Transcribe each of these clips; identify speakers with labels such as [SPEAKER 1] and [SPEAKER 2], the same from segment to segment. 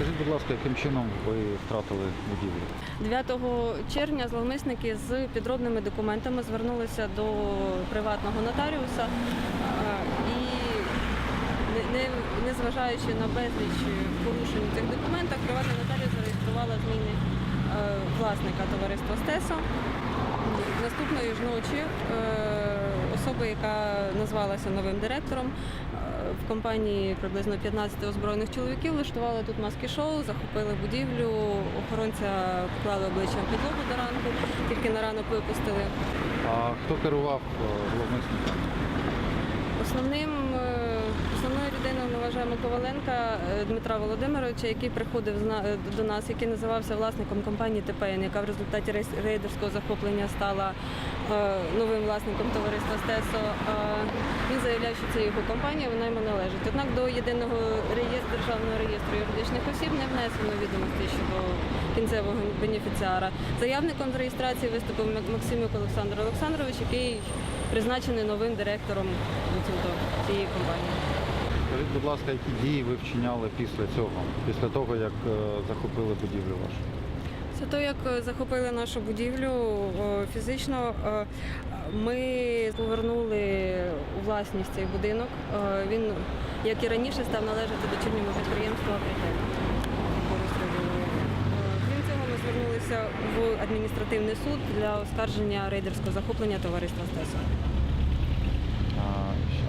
[SPEAKER 1] Скажіть, будь ласка, яким чином ви втратили будівлю?
[SPEAKER 2] 9 червня зловмисники з підробними документами звернулися до приватного нотаріуса е, і, не- не, незважаючи на безліч порушень у цих документах, приватний нотаріус зареєструвала зміни е, власника товариства Стесо. Наступної ж ночі е, особа, яка назвалася новим директором в компанії приблизно 15 озброєних чоловіків, влаштували тут маски-шоу, захопили будівлю, охоронця поклали обличчям в підлогу до ранку, тільки на ранок випустили.
[SPEAKER 1] А хто керував е, зловмисником?
[SPEAKER 2] Основним е, основною людиною ми вважаємо Коваленка е, Дмитра Володимировича, який приходив е, до нас, який називався власником компанії ТПН, яка в результаті рейдерського захоплення стала е, новим власником товариства Стесо. Е, Він заявляв, що це його компанія, вона йому належить. Однак до єдиного реєстру державного реєстру юридичних осіб не внесено відомості щодо кінцевого бенефіціара. Заявником з реєстрації виступив Максимюк Олександр Олександрович, який призначений новим директором цієї компанії.
[SPEAKER 1] Скажіть, будь ласка, які дії ви вчиняли після цього, після того, як е, захопили будівлю вашу?
[SPEAKER 2] Після того, як е, захопили нашу будівлю фізично, е, ми повернули у власність цей будинок. Е, Він, як і раніше, став належати дочірньому підприємству «Апрітек». Крім цього, ми звернулися в адміністративний суд для оскарження рейдерського захоплення товариства «Стесо».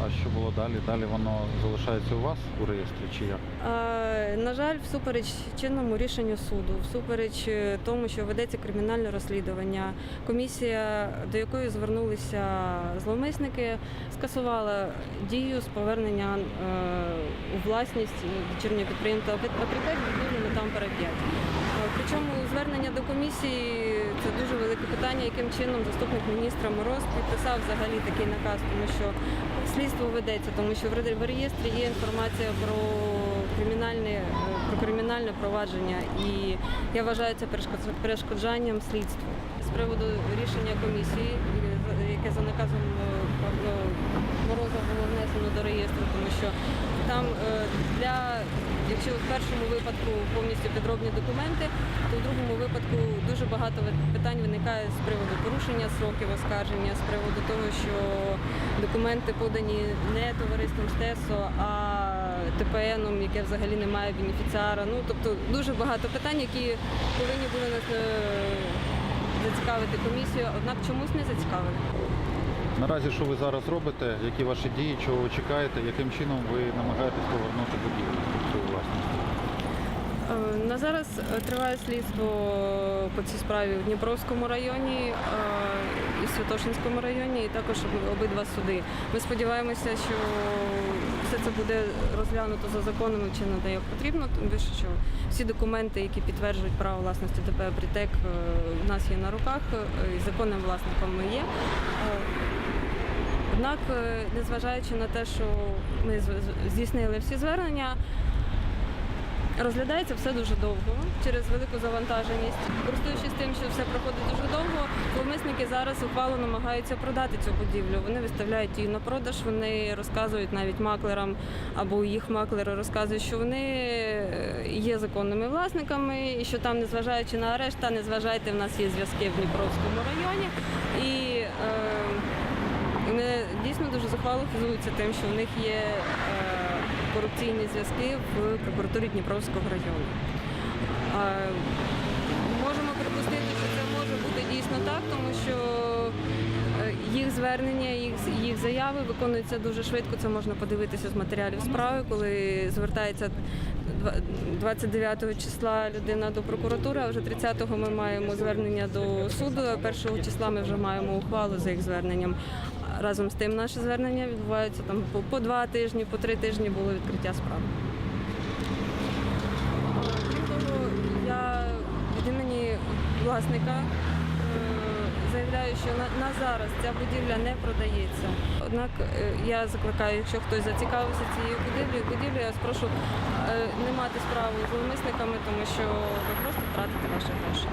[SPEAKER 1] А, що було далі? Далі воно залишається у вас у реєстрі чи як?
[SPEAKER 2] Е, На жаль, всупереч чинному рішенню суду, всупереч е, тому, що ведеться кримінальне розслідування, комісія, до якої звернулися зловмисники, скасувала дію з повернення е, у власність дочірнього підприємства «Апрітек» будівлі Метампера 5. Е, Причому звернення до комісії це дуже велике питання, яким чином заступник міністра Мороз підписав взагалі такий наказ, тому що слідство ведеться, тому що в ре- реєстрі є інформація про кримінальне, е, про кримінальне провадження, і я вважаю це перешкод- перешкоджанням слідству. З приводу рішення комісії, яке за наказом е, Мороза було внесено до реєстру, тому що там для якщо в першому випадку повністю підробні документи, то в другому випадку дуже багато питань виникає з приводу порушення сроків оскарження, з приводу того, що документи подані не товариством СТЕСО, а ТПНом, яке взагалі не має бенефіціара. Ну тобто дуже багато питань, які повинні були нас е, зацікавити комісію, однак чомусь не зацікавили.
[SPEAKER 1] Наразі що ви зараз робите? Які ваші дії, чого ви чекаєте? Яким чином ви намагаєтесь повернути будівлю свою власність?
[SPEAKER 2] Е, На зараз е, триває слідство по цій справі в Дніпровському районі е, і Святошинському районі, і також обидва суди. Ми сподіваємося, що все це буде розглянуто за законом і чинно де як потрібно, тим більше, що всі документи, які підтверджують право власності ДП «Апрітек», е, у нас є на руках, і законним власником ми є. Однак, е, незважаючи на те, що ми здійснили всі звернення, Розглядається все дуже довго через велику завантаженість. Користуючись тим, що все проходить дуже довго, зловмисники зараз ухвало намагаються продати цю будівлю. Вони виставляють її на продаж, вони розказують навіть маклерам або їх маклери розказують, що вони е, є законними власниками і що там, незважаючи на арешт, та не зважайте, в нас є зв'язки в Дніпровському районі. І е, вони дійсно дуже захвало хизуються тим, що в них є е, корупційні зв'язки в прокуратурі Дніпровського району. Е, можемо припустити, що це може бути дійсно так, тому що е, їх звернення, їх, їх заяви виконуються дуже швидко. Це можна подивитися з матеріалів справи, коли звертається два- 29 числа людина до прокуратури, а вже 30-го ми маємо звернення до суду, а 1 числа ми вже маємо ухвалу за їх зверненням. Разом з тим наші звернення відбуваються там по, два тижні, по три тижні було відкриття справи. Крім того, я від імені власника е, заявляю, що на, на зараз ця будівля не продається. Однак е, я закликаю, якщо хтось зацікавився цією будівлею, будівлею, я спрошу е, не мати справу з зловмисниками, тому що ви просто втратите ваші гроші.